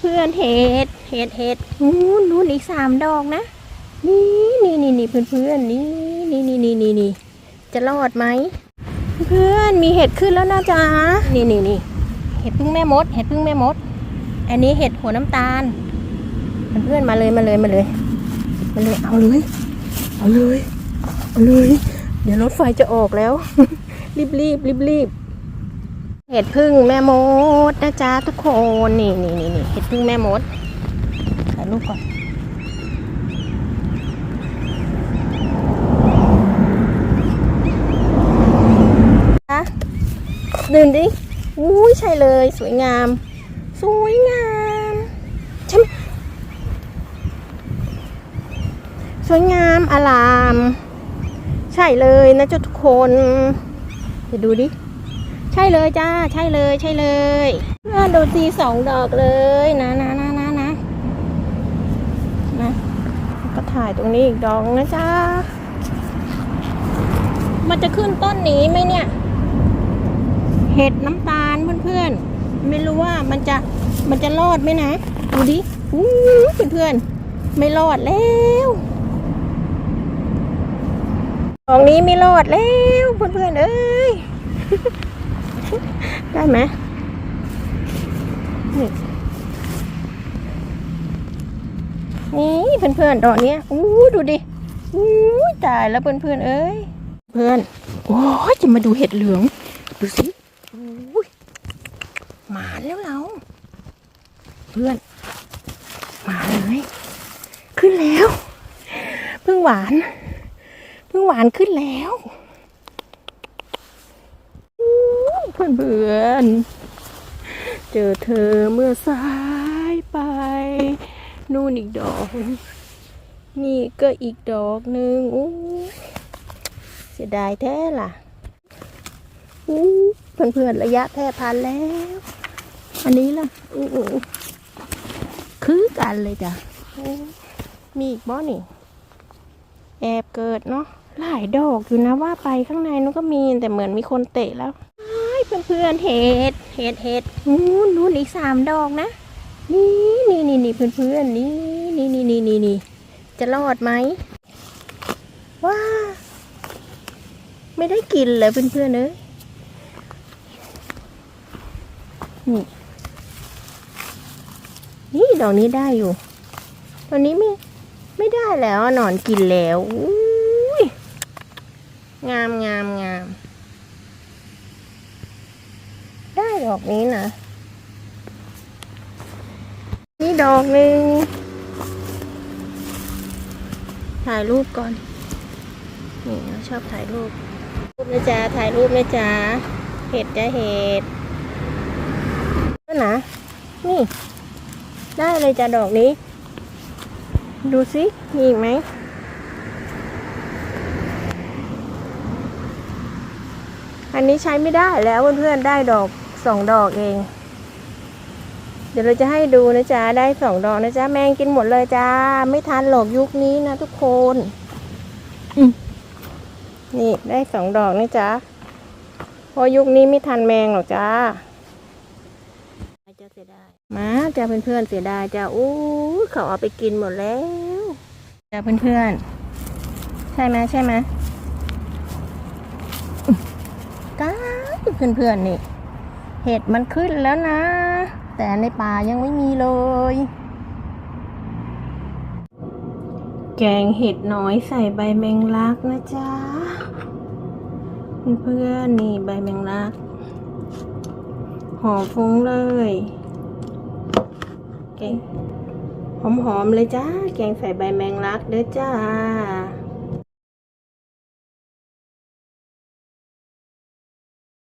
เพื่อนๆเห็ดเห็ดเห็ดนู้นนู้นอีกสามดอกนะ นี่นี่นี่นี่เพื่อนๆนี่นี่นี่นี่นี่นี่จะรอดไหมเพื่อนมีเห็ดขึ้นแล้วนะจ๊ะนี่นี่นี่เห็ดพึ่งแม่มด เห็ดพึ่งแม่มด อันนี้เห็ดหัวน้ำตาลเพื่อนๆมาเลยมาเลยมาเลยมาเลยเอาเลยเอาเลยเอาเลย เดี๋ยวรถไฟจะออกแล้ว รีบรีบรีบรีบ เห็ดพึ่งแม่มดนะจ๊ะทุกคนนี่นี่นี่นี่เห็ดพึ่งแม่มดถ่ายรูปก่อนคะดื่มดิอุ้ยใช่เลยสวยงาม สวยงามใช่ไหมสวยงามอลาม ใช่เลยนะเจ้าทุกคนเดี๋ยวดูดิ ใช่เลยจ้า ใช่เลยใช่เลยเพื่อนดูทีสองดอกเลยนะนะนะนะนะนะก็ถ่ายตรงนี้อีกดอกนะจ้ามันจะขึ้นต้นนี้ไหมเนี่ย เห็ดน้ำตาลเพื่อนๆ ไม่รู้ว่ามันจะมันจะรอดไหมนะ ดูดิอู้เพื่อนๆ ไม่รอดแล้วดอกนี้ไม่รอดแล้วเพื่อนๆ เอ้ย ได้ไหมนี่นี่เพื่อนๆดอกเนี้ยอู้ดูดิอู้ตายแล้วเพื่อนๆเอ้ย เพื่อน โอ้ยจะมาดูเห็ดเหลือง ดูสิอุ้หมาแล้วเรา เพื่อนหมาเลยขึ้นแล้ว เพิ่งหวาน เพิ่งหวานขึ้นแล้ว เพื่อนเพื่อนเจอเธอเมื่อสายไป นู่นอีกดอก นี่ก็อีกดอกหนึ่งอู้เสียดายแท้ล่ะอู้เพื่อนระยะแพร่พันแล้ว อันนี้ล่ะอู้คือกันเลยจ้ะมีอีกบ่นี่ แอบเกิดเนาะหลายดอกอยู่นะว่าไปข้างในนู้นก็มีแต่เหมือนมีคนเตะแล้ว เพื่อนๆเห็ดเห็ดเห็ดนู้นนู้นอีกสามดอกนะ นี่นี่นี่นี่เพื่อนๆนี่นี่นี่นี่นี่นี่จะรอดไหมว้าไม่ได้กินเลยเพื่อนๆเอ้ยนี่นี่ดอกนี้ได้อยู่ ตอนนี้ไม่ไม่ได้แล้วนอนกินแล้วงามงามงาม ไดอกนี้นะ นี่ดอกหนึ่งถ่ายรูปก่อน นี่เราชอบถ่ายรูป รูปนะจ๊ะ ถ่ายรูปนะจ๊ะ เห็ดจะเห็ดนั่นนะ นี่ ได้เลยจ้ะดอกนี้ ดูสิ มีอีกไหมอันนี้ใช้ไม่ได้แล้วเพื่อนๆได้ดอก สองดอกเอง เดี๋ยวเราจะให้ดูนะจ๊ะ ได้สองดอกนะจ๊ะ แมงกินหมดเลยจ้า ไม่ทันหรอกยุคนี้นะทุกคนนี่ได้สองดอกนะจ๊ะเพราะยุคนี้ไม่ทันแมงหรอกจ้าจะเสียดายมาจ้าเพื่อนๆเสียดายจ้าอู้เขาเอาไปกินหมดแล้วจ้าเพื่อนๆใช่ไหมใช่ไหมอืมก้าเพื่อนๆนี่ เห็ดมันขึ้นแล้วนะ แต่ในป่ายังไม่มีเลย แกงเห็ดน้อยใส่ใบแมงลักนะจ๊ะเพื่อนนี่ใบแมงลัก หอมฟุ้งเลยแกงหอมๆเลยจ้า แกงใส่ใบแมงลักเด้อจ้า